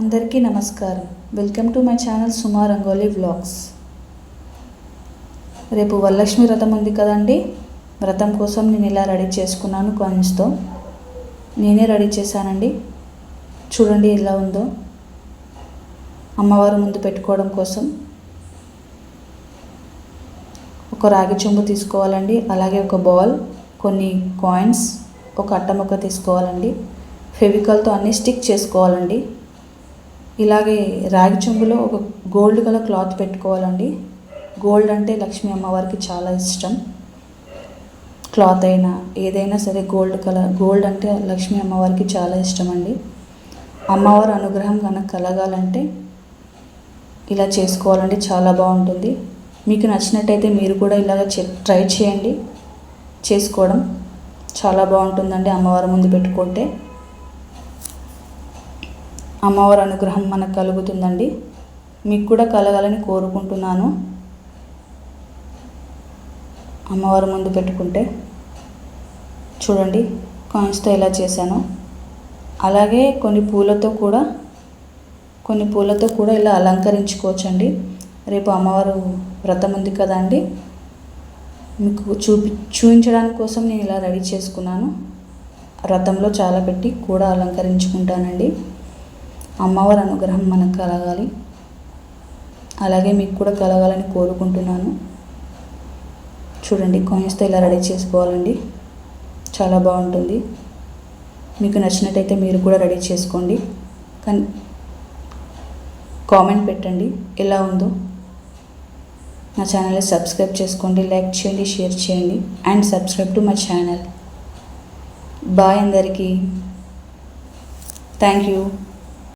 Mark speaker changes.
Speaker 1: అందరికీ నమస్కారం. Welcome to my channel Suma Rangoli vlogs. రేపు వరలక్ష్మి వ్రతం ఉంది కదండి? వ్రతం కోసం నేను ఇలా రెడీ చేసుకున్నాను కాయిన్స్తో. నేనే రెడీ చేశానండి. చూడండి ఎలా ఉందో. అమ్మవారు ముందు పెట్టుకోవడం కోసం. ఒక రాగి చెంబు తీసుకోవాలండి. అలాగే ఒక బౌల్ కొన్ని కాయిన్స్ ఒక అట్టముక్క తీసుకోవాలండి. ఫెవికాల్తో అన్నీ స్టిక్ చేసుకోవాలండి. ఇలాగే రాగి చెంబులో ఒక గోల్డ్ కలర్ క్లాత్ పెట్టుకోవాలండి. గోల్డ్ అంటే లక్ష్మీ అమ్మవారికి చాలా ఇష్టం. క్లాత్ అయినా ఏదైనా సరే గోల్డ్ కలర్ గోల్డ్ అంటే లక్ష్మీ అమ్మవారికి చాలా ఇష్టం అండి అమ్మవారి అనుగ్రహం కనుక కలగాలంటే ఇలా చేసుకోవాలండి చాలా బాగుంటుంది. మీకు నచ్చినట్టయితే మీరు కూడా ఇలాగ ట్రై చేయండి. చేసుకోవడం చాలా బాగుంటుందండి అమ్మవారి ముందు పెట్టుకుంటే. అమ్మవారి అనుగ్రహం మనకు కలుగుతుందండి. మీకు కూడా కలగాలని కోరుకుంటున్నాను. అమ్మవారి ముందు పెట్టుకుంటే చూడండి కాయిన్స్తో ఇలా చేశాను. అలాగే కొన్ని పూలతో కూడా కొన్ని పూలతో కూడా ఇలా అలంకరించుకోవచ్చండి. రేపు అమ్మవారు వ్రతం ఉంది కదా అండి. మీకు చూపి చూపించడానికి కోసం నేను ఇలా రెడీ చేసుకున్నాను. రథంలో చాలా పెట్టి కూడా అలంకరించుకుంటానండి. అమ్మవారి అనుగ్రహం మనకు కలగాలి. అలాగే మీకు కూడా కలగాలని కోరుకుంటున్నాను. చూడండి కాయిన్స్తో ఇలా రెడీ చేసుకోవాలండి. చాలా బాగుంటుంది. మీకు నచ్చినట్టయితే మీరు కూడా రెడీ చేసుకోండి. కానీ కామెంట్ పెట్టండి ఎలా ఉందో. నా ఛానల్ని సబ్స్క్రైబ్ చేసుకోండి లైక్ చేయండి షేర్ చేయండి. And subscribe to my channel. Bye అందరికీ. Thank you.